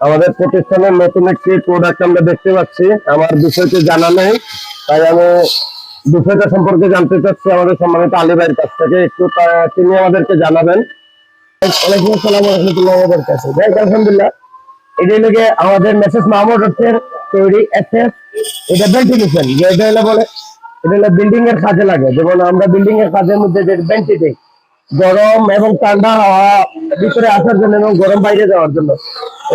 আমাদের প্রতিষ্ঠানের নতুন একটি প্রোডাক্ট আমরা দেখতে পাচ্ছি। আমার বিষয়টি জানা নেই, তাই আমি বিষয়টা সম্পর্কে জানতে চাচ্ছি আমাদের সম্মানিত আলী ভাইয়ের কাছ থেকে। একটু তিনি আমাদেরকে জানাবেন। আমাদের মেসেজ মাহমুদ তৈরি এটা বলে বিল্ডিং এর কাজে লাগে। যেমন আমরা বিল্ডিং এর কাজের মধ্যে যে ভেন্টি গরম এবং ঠান্ডা হাওয়া ভিতরে আসার জন্য এবং গরম বাইরে যাওয়ার জন্য।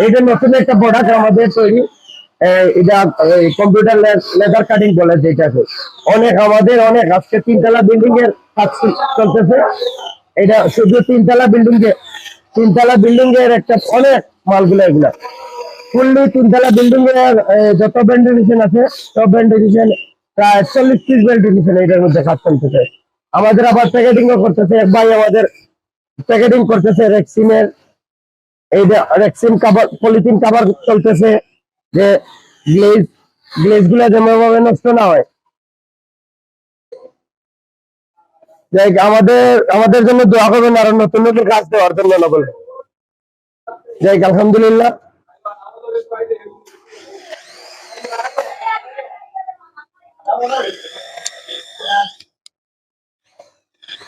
এইটা নতুন একটা প্রোডাক্ট আমাদের তৈরি এটা কম্পিউটার লেদার কাটিং বলে যেটাকে। অনেক আমাদের, অনেক, আজকে তিনতলা বিল্ডিং এর কাজ চলতেছে। এটা শুধু তিনতলা বিল্ডিং এ, তিনতলা বিল্ডিং এর একটা অনেক মালগুলো এগুলা। ফুললি তিনতলা বিল্ডিং এর যত ভেন্টিলেশন আছে, সব ভেন্টিলেশন প্রায় চল্লিশ পিস ভেন্টিলেশন এটার মধ্যে কাজ চলতেছে। আমাদের আবার প্যাকেটিং করতেছে, এক ভাই আমাদের প্যাকেটিং করতেছে রেক্সিনের এই যে রেক্সিন কাভার পলিথিন কাভার চলতেছে, যে গ্লেজ গ্লেজগুলা যেমন ভাবে নষ্ট না হয়। আমাদের আমাদের জন্য দোয়া করবেন আরও নতুন নতুন কাজ দেওয়ার জন্য না বলে। যাই আলহামদুলিল্লাহ।